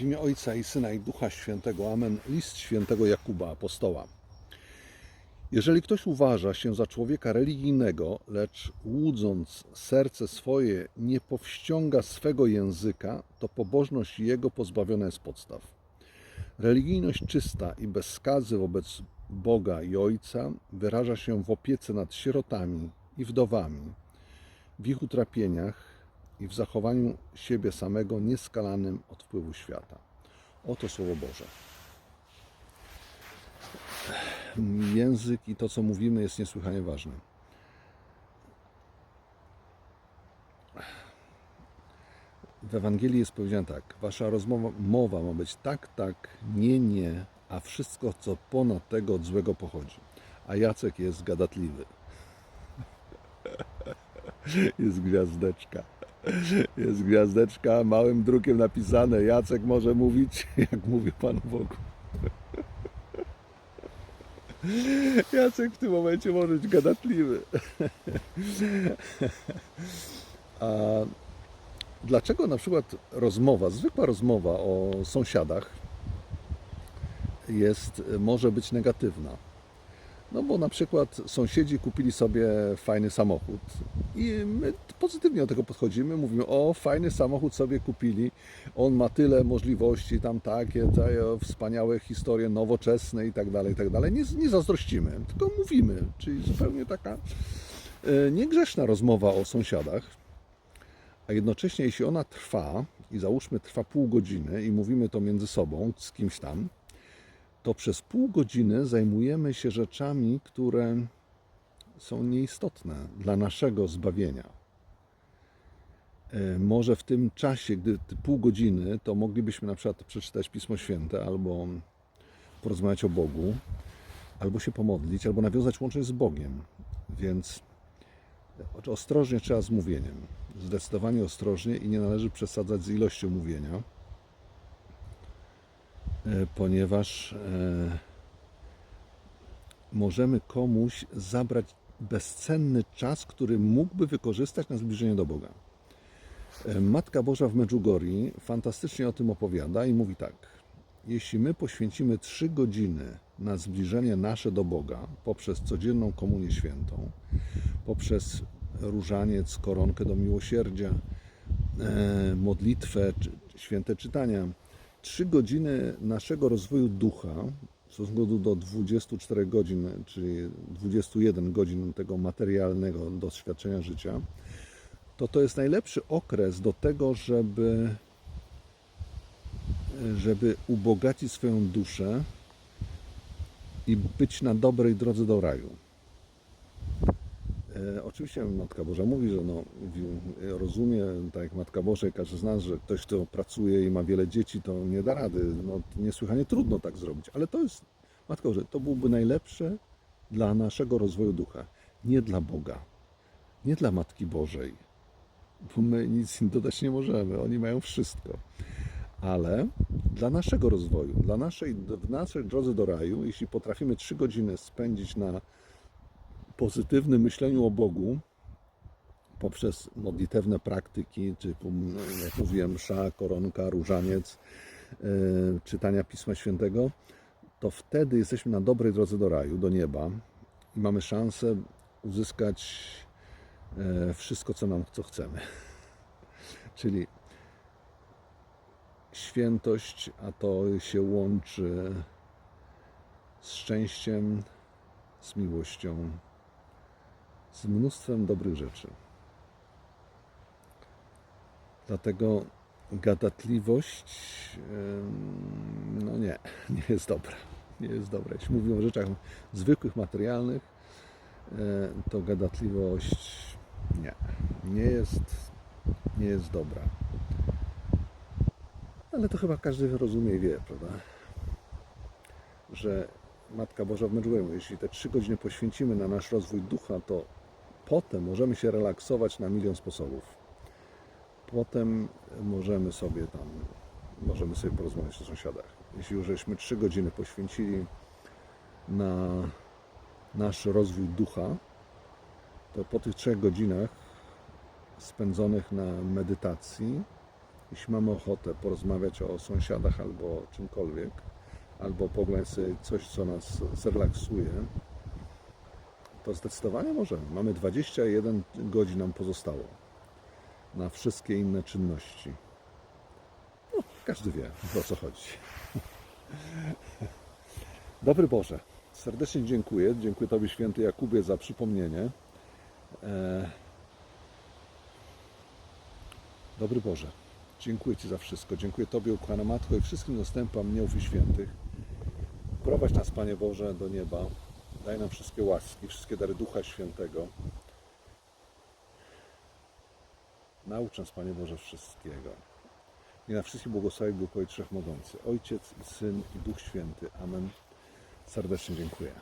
W imię Ojca i Syna i Ducha Świętego. Amen. List świętego Jakuba, apostoła. Jeżeli ktoś uważa się za człowieka religijnego, lecz łudząc serce swoje nie powściąga swego języka, to pobożność jego pozbawiona jest podstaw. Religijność czysta i bez skazy wobec Boga i Ojca wyraża się w opiece nad sierotami i wdowami, w ich utrapieniach i w zachowaniu siebie samego nieskalanym od wpływu świata. Oto Słowo Boże. Język i to, co mówimy, jest niesłychanie ważne. W Ewangelii jest powiedziane tak: Wasza rozmowa mowa ma być tak, tak, nie, nie, a wszystko, co ponad tego od złego pochodzi. A Jacek jest gadatliwy. Jest gwiazdeczka. Jest gwiazdeczka, małym drukiem napisane. Jacek może mówić, jak mówi Panu Bogu. Jacek w tym momencie może być gadatliwy. A dlaczego na przykład rozmowa, zwykła rozmowa o sąsiadach jest, może być negatywna? No bo na przykład sąsiedzi kupili sobie fajny samochód i my pozytywnie do tego podchodzimy, mówimy o fajny samochód sobie kupili, on ma tyle możliwości, tam takie, te wspaniałe historie nowoczesne i tak dalej, i tak dalej. Nie, nie zazdrościmy, tylko mówimy, czyli zupełnie taka e, niegrzeczna rozmowa o sąsiadach, a jednocześnie jeśli ona trwa i załóżmy trwa pół godziny i mówimy to między sobą z kimś tam, to przez pół godziny zajmujemy się rzeczami, które są nieistotne dla naszego zbawienia. E, Może w tym czasie, gdy pół godziny, to moglibyśmy na przykład przeczytać Pismo Święte, albo porozmawiać o Bogu, albo się pomodlić, albo nawiązać łączność z Bogiem. Więc ostrożnie trzeba z mówieniem. Zdecydowanie ostrożnie i nie należy przesadzać z ilością mówienia e, ponieważ e, możemy komuś zabrać bezcenny czas, który mógłby wykorzystać na zbliżenie do Boga. E, Matka Boża w Medjugorji fantastycznie o tym opowiada i mówi tak. Jeśli my poświęcimy trzy godziny na zbliżenie nasze do Boga poprzez codzienną komunię świętą, poprzez różaniec, koronkę do miłosierdzia, e, modlitwę, święte czytania, trzy godziny naszego rozwoju ducha w stosunku do 24 godzin, czyli 21 godzin tego materialnego doświadczenia życia, to to jest najlepszy okres do tego, żeby, żeby ubogacić swoją duszę i być na dobrej drodze do raju. E, Oczywiście Matka Boża mówi, że no, rozumie, tak jak Matka Boża i każdy z nas, że ktoś, kto pracuje i ma wiele dzieci, to nie da rady. No, niesłychanie trudno tak zrobić, ale to jest, Matka Boża, to byłoby najlepsze dla naszego rozwoju ducha, nie dla Boga, nie dla Matki Bożej, bo my nic dodać nie możemy, oni mają wszystko. Ale dla naszego rozwoju, dla naszej, w naszej drodze do raju, jeśli potrafimy trzy godziny spędzić na pozytywnym myśleniu o Bogu poprzez modlitewne praktyki, typu, jak mówiłem, msza, koronka, różaniec, e, czytania Pisma Świętego, to wtedy jesteśmy na dobrej drodze do raju, do nieba i mamy szansę uzyskać e, wszystko, co nam, co chcemy. Czyli świętość, a to się łączy z szczęściem, z miłością, z mnóstwem dobrych rzeczy. Dlatego gadatliwość, no nie, nie jest dobra. Nie jest dobra. Jeśli mówimy o rzeczach zwykłych, materialnych, e, to gadatliwość nie, nie jest, nie jest dobra. Ale to chyba każdy rozumie i wie, prawda? Że Matka Boża w Medjugorje jeśli te trzy godziny poświęcimy na nasz rozwój ducha, to potem możemy się relaksować na milion sposobów. Potem możemy sobie tam, możemy sobie porozmawiać o sąsiadach. Jeśli już żeśmy trzy godziny poświęcili na nasz rozwój ducha, to po tych trzech godzinach spędzonych na medytacji jeśli mamy ochotę porozmawiać o sąsiadach albo czymkolwiek, albo sobie coś, co nas zrelaksuje, to zdecydowanie możemy. Mamy 21 godzin nam pozostało na wszystkie inne czynności. No, każdy wie, o co chodzi. Dobry Boże, serdecznie dziękuję. Dziękuję Tobie, święty Jakubie, za przypomnienie. E... Dobry Boże, dziękuję Ci za wszystko. Dziękuję Tobie, ukochana Matko, i wszystkim zastępom aniołów i świętych. Prowadź nas, Panie Boże, do nieba. Daj nam wszystkie łaski, wszystkie dary Ducha Świętego. Naucz nas, Panie Boże, wszystkiego. I na wszystkich błogosławił Bóg Ojciec Wszechmogący, Ojciec i Syn i Duch Święty. Amen. Serdecznie dziękuję.